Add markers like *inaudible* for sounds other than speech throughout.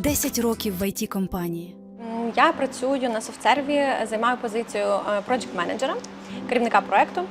10 років в it компанії Я працюю на софтсерві, займаю позицію проджект менеджера, керівника проекту.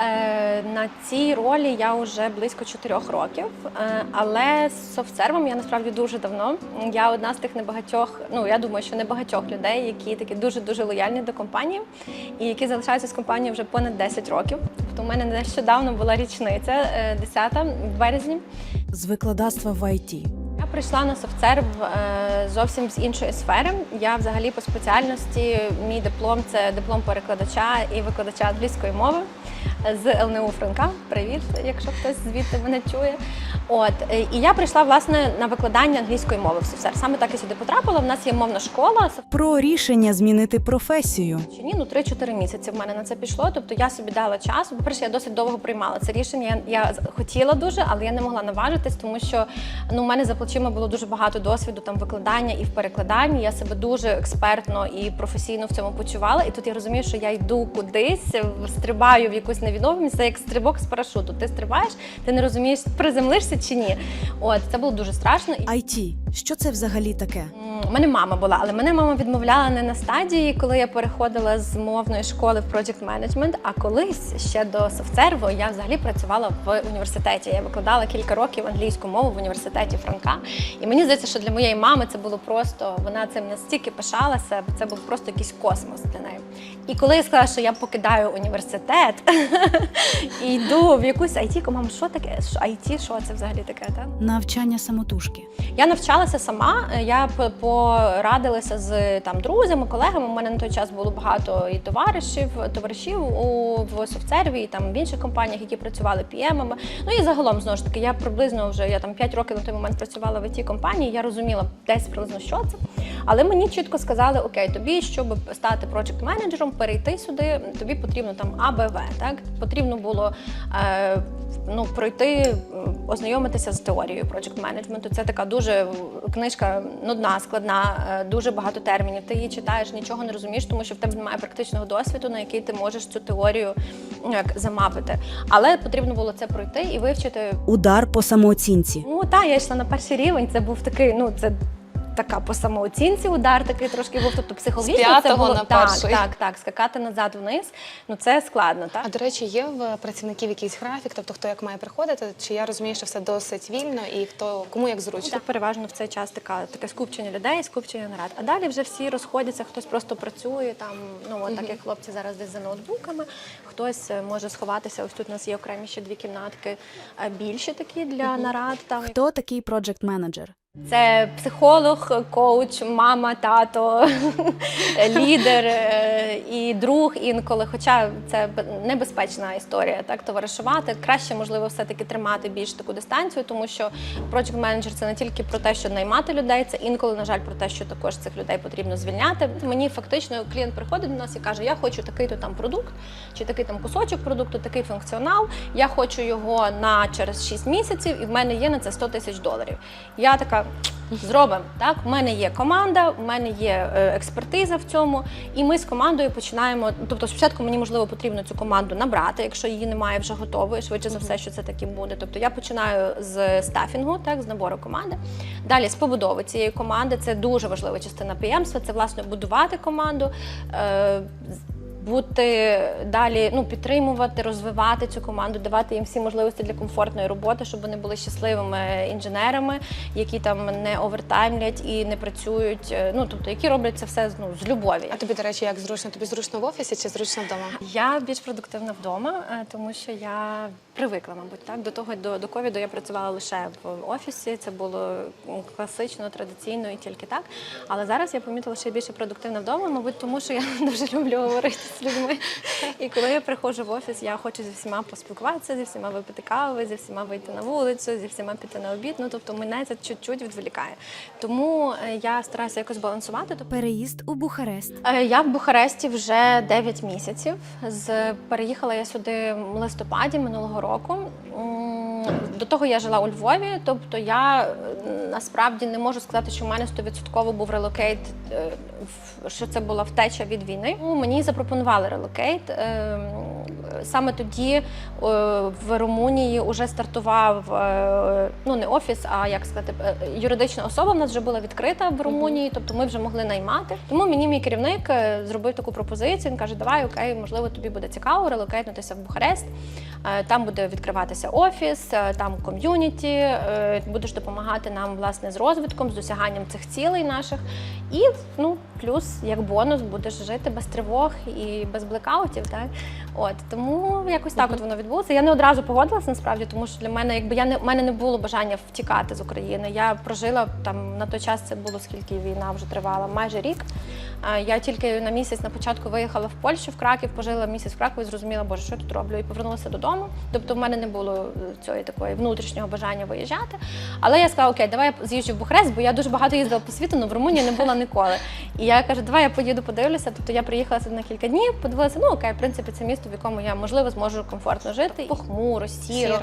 Е, На цій ролі я вже близько 4 років, Е, але з софтсервом я насправді дуже давно. Я одна з тих небагатьох, ну я думаю, що небагатьох людей, які такі дуже дуже лояльні до компанії і які залишаються з компанією вже понад 10 років. Тобто у мене нещодавно була річниця, е, 10 в березні. з викладацтва в IT. Прийшла на софтсерв е, зовсім з іншої сфери. Я взагалі по спеціальності мій диплом це диплом перекладача і викладача англійської мови з ЛНУ Франка. Привіт, якщо хтось звідти мене чує. От е, і я прийшла власне на викладання англійської мови в софтсерв. Саме так я сюди потрапила. У нас є мовна школа. Про рішення змінити професію. Чи ні, ну 3-4 місяці в мене на це пішло. Тобто я собі дала час. По-перше, я досить довго приймала це рішення. Я, я хотіла дуже, але я не могла наважитись, тому що ну, у мене за плечима було дуже багато досвіду там викладання і в перекладанні. Я себе дуже експертно і професійно в цьому почувала. І тут я розумію, що я йду кудись, стрибаю в якусь невідомість, це як стрибок з парашуту. Ти стрибаєш, ти не розумієш, приземлишся чи ні. От це було дуже страшно. IT. Що це взагалі таке? У мене мама була, але мене мама відмовляла не на стадії, коли я переходила з мовної школи в Project Management, а колись ще до софтсерву я взагалі працювала в університеті. Я викладала кілька років англійську мову в університеті Франка. І мені здається, що для моєї мами це було просто вона цим настільки пишалася, це був просто якийсь космос для неї. І коли я сказала, що я покидаю університет *laughs* і йду в якусь IT, мама, що таке? IT, що це взагалі таке? Та? Навчання самотужки. Я навчалася сама. Я порадилася з там друзями, колегами. У мене на той час було багато і товаришів, товаришів у в софтсерві, і там в інших компаніях, які працювали PM-ами. Ну і загалом знову ж таки, я приблизно вже я там 5 років на той момент працювала в it компанії. Я розуміла десь приблизно, що це. Але мені чітко сказали: окей, тобі, щоб стати проджект менеджером, перейти сюди, тобі потрібно там АБВ. Так потрібно було е, ну, пройти, ознайомитися з теорією проджект менеджменту. Це така дуже е, книжка нудна, складна, е, дуже багато термінів. Ти її читаєш, нічого не розумієш, тому що в тебе немає практичного досвіду, на який ти можеш цю теорію ну, як замапити. Але потрібно було це пройти і вивчити Удар по самооцінці. Ну так, я йшла на перший рівень. Це був такий, ну це. Така по самооцінці удар такий трошки був, тобто психологічно З це було на так, перший. так, так, скакати назад вниз. Ну це складно, так. А до речі, є в працівників якийсь графік, тобто хто як має приходити? Чи я розумію, що все досить вільно і хто кому як зручно? Тут переважно в цей час така таке скупчення людей, скупчення нарад. А далі вже всі розходяться, хтось просто працює там. Ну от так як хлопці зараз десь за ноутбуками, хтось е, може сховатися. Ось тут у нас є окремі ще дві кімнатки, е, більші такі для нарад. Там Хто такий проджект менеджер? Це психолог, коуч, мама, тато, *laughs* лідер е, і друг інколи. Хоча це небезпечна історія, так товаришувати. Краще, можливо, все-таки тримати більш таку дистанцію, тому що project менеджер це не тільки про те, що наймати людей, це інколи, на жаль, про те, що також цих людей потрібно звільняти. Мені фактично клієнт приходить до нас і каже: Я хочу такий-то там продукт, чи такий там кусочок продукту, такий функціонал. Я хочу його на через 6 місяців, і в мене є на це 100 тисяч доларів. Я така. Зробимо так. У мене є команда, у мене є е, експертиза в цьому, і ми з командою починаємо. Тобто, спочатку мені можливо потрібно цю команду набрати, якщо її немає вже готової, швидше за все, що це таки буде. Тобто я починаю з стафінгу, так з набору команди. Далі з побудови цієї команди. Це дуже важлива частина піємства. Це власне будувати команду. Бути далі, ну підтримувати, розвивати цю команду, давати їм всі можливості для комфортної роботи, щоб вони були щасливими інженерами, які там не овертаймлять і не працюють. е, Ну тобто, які роблять це все ну, з любові. А тобі, до речі, як зручно? Тобі зручно в офісі чи зручно вдома? Я більш продуктивна вдома, е, тому що я привикла, мабуть, так до того до, до ковіду я працювала лише в офісі. Це було класично, традиційно і тільки так. Але зараз я помітила, що я більше продуктивна вдома, мабуть, тому що я *laughs* дуже люблю говорити з людьми. І коли я приходжу в офіс, я хочу зі всіма поспілкуватися, зі всіма випити кави, зі всіма вийти на вулицю, зі всіма піти на обід. Ну тобто мене це чуть-чуть відволікає. Тому е, я стараюся якось балансувати. Тобто Переїзд у Бухарест. Е, Я в Бухаресті вже 9 місяців. З переїхала я сюди в листопаді минулого року. До того я жила у Львові, тобто я насправді не можу сказати, що в мене 100% був релокейт, е, що це була втеча від війни. Ну, Мені запропонували релокейт. Е, саме тоді е, в Румунії вже стартував ну не офіс, а як сказати, юридична особа в нас вже була відкрита в Румунії, тобто ми вже могли наймати. Тому мені мій керівник зробив таку пропозицію. Він каже: Давай, окей, можливо, тобі буде цікаво релокейтнутися в Бухарест. Там буде відкриватися офіс, там ком'юніті, будеш допомагати нам власне з розвитком, з досяганням цих цілей наших. І ну плюс як бонус будеш жити без тривог і без блекаутів. Так от тому якось так от воно відбулося. Я не одразу погодилася насправді, тому що для мене, якби я не в мене не було бажання втікати з України. Я прожила там на той час. Це було скільки війна вже тривала, майже рік. Я тільки на місяць на початку виїхала в Польщу в Краків, пожила місяць в Кракові, зрозуміла, боже, що я тут роблю, і повернулася додому. Тобто в мене не було е, цієї такої внутрішнього бажання виїжджати. Але я сказала, окей, давай я з'їжджу в Бухарест, бо я дуже багато їздила по світу, але в Румунії не була ніколи. І я кажу, давай я поїду подивлюся. Тобто я приїхала сюди на кілька днів, подивилася, ну окей, в принципі, це місто, в якому я можливо зможу комфортно жити. Похмуро, сіро. Сіро.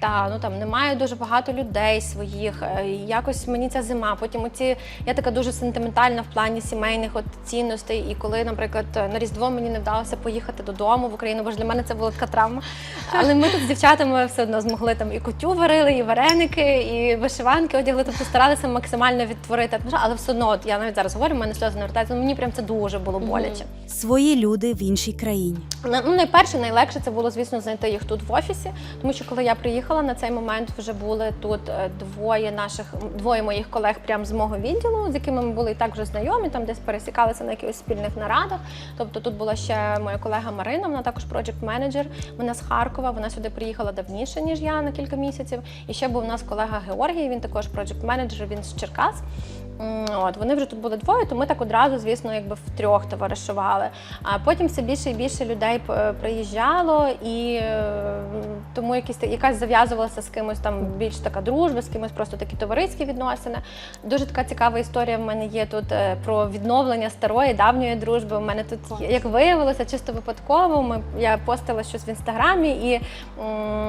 Та ну там немає дуже багато людей своїх. е, Якось мені ця зима. Потім оці я така дуже сентиментальна в плані сімейних от цінностей. І коли, наприклад, на Різдво мені не вдалося поїхати додому в Україну, бо ж для мене це була така травма. Але ми тут з дівчатами все одно змогли там і кутю варили, і вареники, і вишиванки одягли. Тобто старалися максимально відтворити. Але все одно, от я навіть зараз говорю, в мене сльози навертаються. Ну мені прям це дуже було боляче. Свої люди в іншій країні. На- Ну, найперше, найлегше це було, звісно, знайти їх тут в офісі, тому що коли я приїхала на цей момент, вже були тут е, двоє наших двоє моїх колег прямо з мого відділу, з якими ми були і так вже знайомі, там десь пересікалися на якихось спільних нарадах. Тобто тут була ще моя колега Марина, вона також проджект менеджер. Вона з Харкова. Вона сюди приїхала давніше ніж я на кілька місяців. І ще був у нас колега Георгій. Він також проджект менеджер. Він з Черкас. От вони вже тут були двоє, то ми так одразу, звісно, якби втрьох товаришували. А потім все більше і більше людей приїжджало, і е, тому якісь якась зав'язувалася з кимось там більш така дружба, з кимось просто такі товариські відносини. Дуже така цікава історія в мене є тут е, про відновлення старої давньої дружби. У мене тут як виявилося, чисто випадково. Ми я постила щось в інстаграмі, і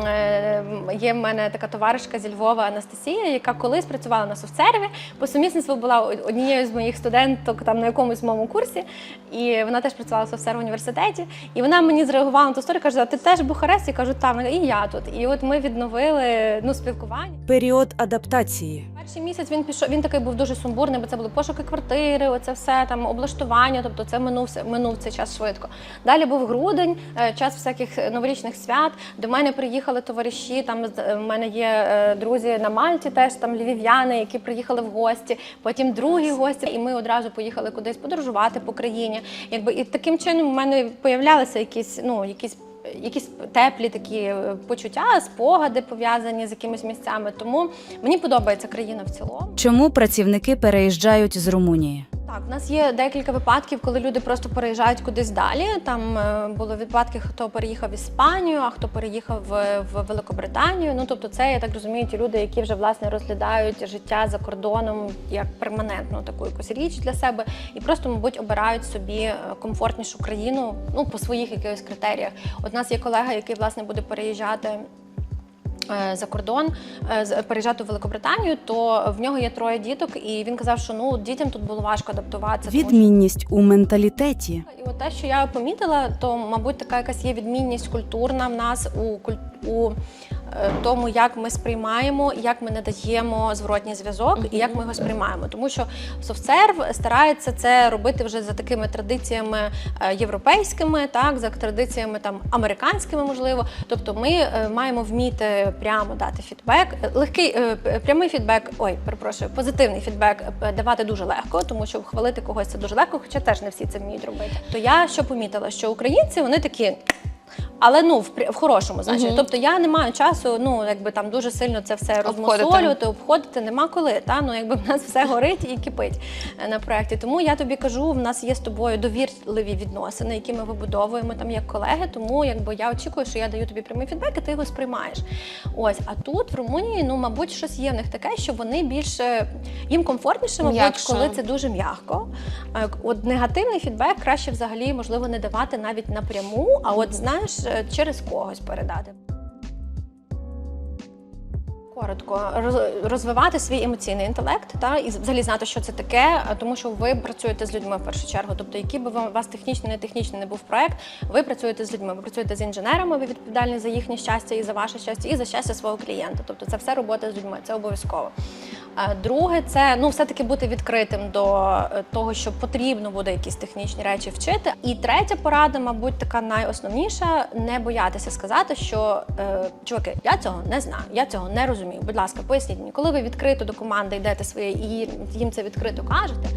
е, є в мене така товаришка зі Львова Анастасія, яка колись працювала на софтсерві. По сумісництву була однією з моїх студенток там на якомусь моєму курсі, і вона теж працювала в університеті. І вона мені зреагувала на ту історію, каже: «А ти теж в Бухаресті? Я кажу, так, і я тут. І от ми відновили ну спілкування. Період адаптації. Перший місяць він пішов. Він такий був дуже сумбурний, бо це були пошуки квартири, оце все там облаштування. Тобто це минувся минув цей час швидко. Далі був грудень, е, час всяких новорічних свят. До мене приїхали товариші. Там з- в мене є е, друзі на Мальті, теж там львів'яни, які приїхали в гості. Потім другі гості, і ми одразу поїхали кудись подорожувати по країні. Якби і таким чином в мене появлялися якісь, ну якісь. Якісь теплі такі е, почуття, спогади пов'язані з якимись місцями. Тому мені подобається країна в цілому. Чому працівники переїжджають з Румунії? Так, у нас є декілька випадків, коли люди просто переїжджають кудись далі. Там е, були випадки, хто переїхав в Іспанію, а хто переїхав в, в Великобританію. Ну тобто, це я так розумію, ті люди, які вже власне розглядають життя за кордоном як перманентну таку якусь річ для себе, і просто, мабуть, обирають собі е, комфортнішу країну ну по своїх якихось критеріях. От у нас є колега, який власне буде переїжджати. Е, За кордон е, переїжджати в Великобританію, то в нього є троє діток, і він казав, що ну дітям тут було важко адаптуватися. тому що- Відмінність у менталітеті. і от те, що я помітила, то мабуть така якась є відмінність культурна в нас у у тому, як ми сприймаємо, як ми надаємо зворотній зв'язок і як ми його сприймаємо. Тому що софтсерв старається це робити вже за такими традиціями е, європейськими, так за традиціями там американськими, можливо. Тобто, ми е, маємо вміти прямо дати фідбек. Е, Легкий е, прямий фідбек, ой, перепрошую, позитивний фідбек е, давати дуже легко, тому що хвалити когось це дуже легко, хоча теж не всі це вміють робити. То я що помітила, що українці вони такі. Але ну в, в хорошому значенні. Мгм. Тобто я не маю часу, ну якби там дуже сильно це все Обходити. розмусолювати, обходити нема коли. Та ну якби в нас все горить і кипить е, на проєкті. Тому я тобі кажу, в нас є з тобою довірливі відносини, які ми вибудовуємо там як колеги. Тому якби я очікую, що я даю тобі прямий фідбек, і ти його сприймаєш. Ось, а тут в Румунії, ну мабуть, щось є в них таке, що вони більше їм комфортніше, мабуть, М'якше. коли це дуже м'яко. Е, От негативний фідбек краще взагалі можливо не давати навіть напряму, а от знаєш, через когось передати. Коротко роз- розвивати свій емоційний інтелект та і взагалі знати, що це таке, тому що ви працюєте з людьми в першу чергу. Тобто, який би вам- вас технічний, не технічний не був проект, ви працюєте з людьми. Ви працюєте з інженерами, ви відповідальні за їхнє щастя і за ваше щастя, і за щастя свого клієнта. Тобто, це все робота з людьми, це обов'язково. Друге, це ну все-таки бути відкритим до е, того, що потрібно буде якісь технічні речі вчити. І третя порада, мабуть, така найосновніша не боятися сказати, що е, чуваки, я цього не знаю, я цього не розумію. Будь ласка, поясніть мені, коли ви відкрито до команди йдете своєї і їм це відкрито кажете,